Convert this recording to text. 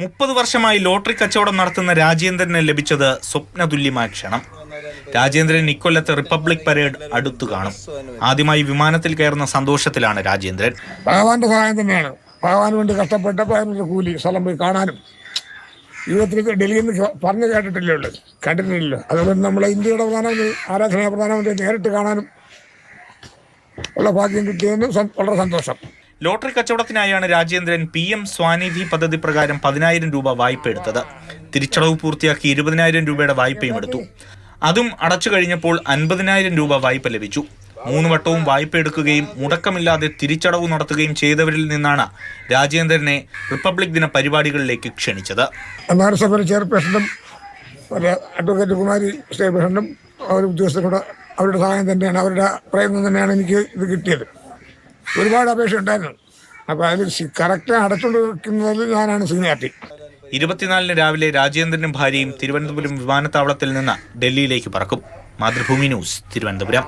മുപ്പത് വർഷമായി ലോട്ടറി കച്ചവടം നടത്തുന്ന രാജേന്ദ്രന് ലഭിച്ചത് സ്വപ്നതുല്യമായ ക്ഷണം. രാജേന്ദ്രൻ ഇക്കൊല്ലത്തെ റിപ്പബ്ലിക് പരേഡ് അടുത്തു കാണും. ആദ്യമായി വിമാനത്തിൽ കയറുന്ന സന്തോഷത്തിലാണ് രാജേന്ദ്രൻ. ഭഗവാന്റെ സഹായം തന്നെയാണ്. ഭഗവാന് വേണ്ടി കഷ്ടപ്പെട്ടപ്പോൾ കൂലി സ്ഥലം പോയി കാണാനും. ജീവിതത്തിൽ ഡൽഹിയിൽ നിന്ന് പറഞ്ഞു കേട്ടിട്ടില്ലേ ഉള്ളൂ? കണ്ടിട്ടില്ലല്ലോ. അതുകൊണ്ട് നമ്മളെ ഇന്ത്യയുടെ പ്രധാനമന്ത്രി ആരാധനാ പ്രധാനമന്ത്രി നേരിട്ട് കാണാനും ഉള്ള ഭാഗ്യം കിട്ടിയതിന് വളരെ സന്തോഷം. ലോട്ടറി കച്ചവടത്തിനായാണ് രാജേന്ദ്രൻ പി എം സ്വാനിധി പദ്ധതി പ്രകാരം പതിനായിരം രൂപ വായ്പ എടുത്തത്. തിരിച്ചടവ് പൂർത്തിയാക്കി ഇരുപതിനായിരം രൂപയുടെ വായ്പയും എടുത്തു. അതും അടച്ചു കഴിഞ്ഞപ്പോൾ അൻപതിനായിരം രൂപ വായ്പ ലഭിച്ചു. മൂന്ന് വട്ടവും വായ്പ എടുക്കുകയും മുടക്കമില്ലാതെ തിരിച്ചടവ് നടത്തുകയും ചെയ്തവരിൽ നിന്നാണ് രാജേന്ദ്രനെ റിപ്പബ്ലിക് ദിന പരിപാടികളിലേക്ക് ക്ഷണിച്ചത്. അഡ്വക്കേറ്റ് കുമാരി സ്റ്റേ പ്രസിഡന്റും അവരുടെ സഹായം തന്നെയാണ് അവരുടെ പ്രയത്നം തന്നെയാണ് എനിക്ക് ഇത് കിട്ടിയത്. ഒരുപാട് അപേക്ഷ ഉണ്ടായിരുന്നു. അപ്പോൾ അതിൽ കറക്റ്റ് അടച്ചുകൊണ്ടിരിക്കുന്നതിൽ ഞാനാണ് സീനിയാർട്ടി ഇരുപത്തിനാലിന് രാവിലെ രാജേന്ദ്രനും ഭാര്യയും തിരുവനന്തപുരം വിമാനത്താവളത്തിൽ നിന്ന് ഡൽഹിയിലേക്ക് പറക്കും. മാതൃഭൂമി ന്യൂസ് തിരുവനന്തപുരം.